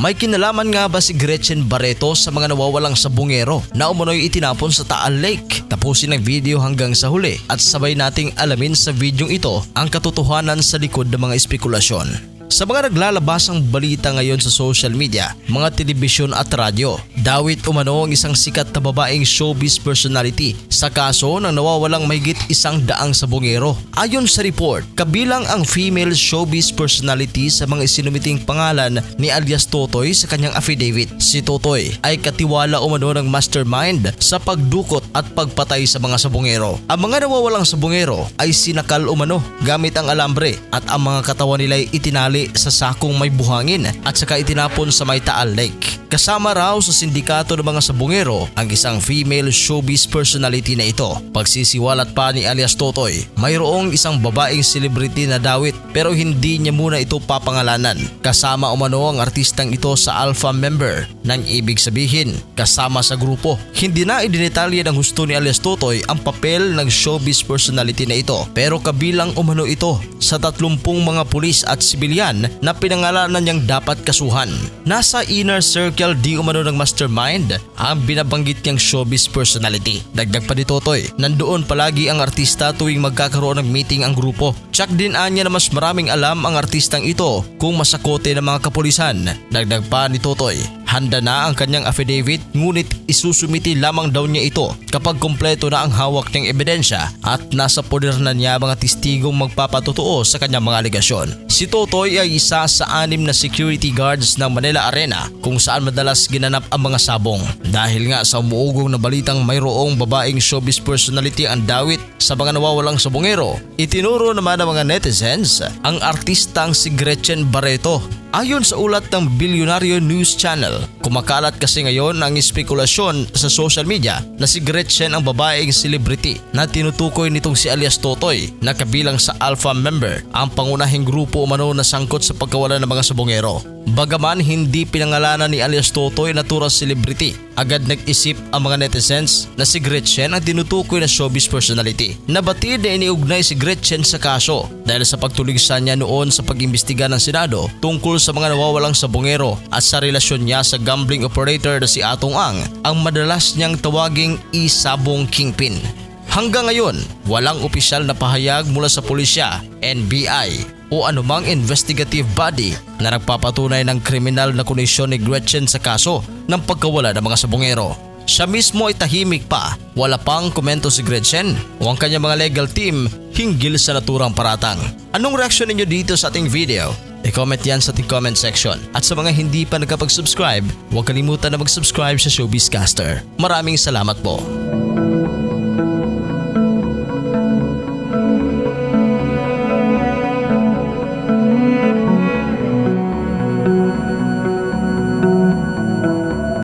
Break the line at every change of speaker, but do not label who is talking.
May kinalaman nga ba si Gretchen Barreto sa mga nawawalang sabungero na umano'y itinapon sa Taal Lake? Tapusin ang video hanggang sa huli at sabay nating alamin sa videong ito ang katotohanan sa likod ng mga espekulasyon. Sa mga naglalabasang balita ngayon sa social media, mga telebisyon at radyo, dawit umano ang isang sikat na babaeng showbiz personality sa kaso ng nawawalang mahigit isang daang sabongero. Ayon sa report, kabilang ang female showbiz personality sa mga isinumiting pangalan ni alias Totoy sa kanyang affidavit. Si Totoy ay katiwala umano ng mastermind sa pagdukot at pagpatay sa mga sabongero. Ang mga nawawalang sabongero ay sinakal umano gamit ang alambre at ang mga katawan nila ay itinali sa sakong may buhangin at saka itinapon sa may Taal Lake. Kasama raw sa sindikato ng mga sabongero ang isang female showbiz personality na ito. Pagsisiwalat pa ni alias Totoy, mayroong isang babaeng celebrity na dawit pero hindi niya muna ito papangalanan. Kasama umano ang artistang ito sa alpha member nang ibig sabihin kasama sa grupo. Hindi na idinetalye ng gusto ni alias Totoy ang papel ng showbiz personality na ito pero kabilang umano ito sa 30 mga pulis at sibilyan na pinangalanan niyang dapat kasuhan. Nasa inner circle di umano ng mastermind ang binabanggit niyang showbiz personality. Dagdag pa ni Totoy, nandoon palagi ang artista tuwing magkakaroon ng meeting ang grupo. Tsak din anya na mas maraming alam ang artistang ito kung masakote ng mga kapulisan. Dagdag pa ni Totoy, handa na ang kanyang affidavit ngunit isusumiti lamang daw niya ito kapag kumpleto na ang hawak niyang ebidensya at nasa poder na niya mga testigong magpapatotoo sa kanyang mga alegasyon. Si Totoy ay isa sa anim na security guards ng Manila Arena kung saan madalas ginanap ang mga sabong. Dahil nga sa umuugong na balitang mayroong babaeng showbiz personality ang dawit sa mga nawawalang sabongero, itinuro naman ng mga netizens ang artistang si Gretchen Barreto Ayon sa ulat ng Bilyonaryo News Channel, kumakalat kasi ngayon ang espekulasyon sa social media na si Gretchen ang babaeng celebrity na tinutukoy nitong si alias Totoy na kabilang sa alpha member ang pangunahing grupo umano na sangkot sa pagkawala ng mga sabongero. Bagaman hindi pinangalanan ni alias Totoy na turang celebrity, agad nag-isip ang mga netizens na si Gretchen ang tinutukoy na showbiz personality. Nabatid na iniugnay si Gretchen sa kaso dahil sa pagtuligsa niya noon sa pag-imbestiga ng Senado tungkol sa mga nawawalang sabongero at sa relasyon niya sa gambling operator na si Atong Ang ang madalas niyang tawaging isabong kingpin. Hanggang ngayon, walang opisyal na pahayag mula sa pulisya, NBI o anumang investigative body na nagpapatunay ng kriminal na koneksyon ni Gretchen sa kaso ng pagkawala ng mga sabongero. Siya mismo ay tahimik pa, wala pang komento si Gretchen o ang kanyang mga legal team hinggil sa naturang paratang. Anong reaksyon ninyo dito sa ating video? I-comment yan sa ating comment section. At sa mga hindi pa nakapag-subscribe, huwag kalimutan na mag-subscribe sa Showbizcaster. Maraming salamat po.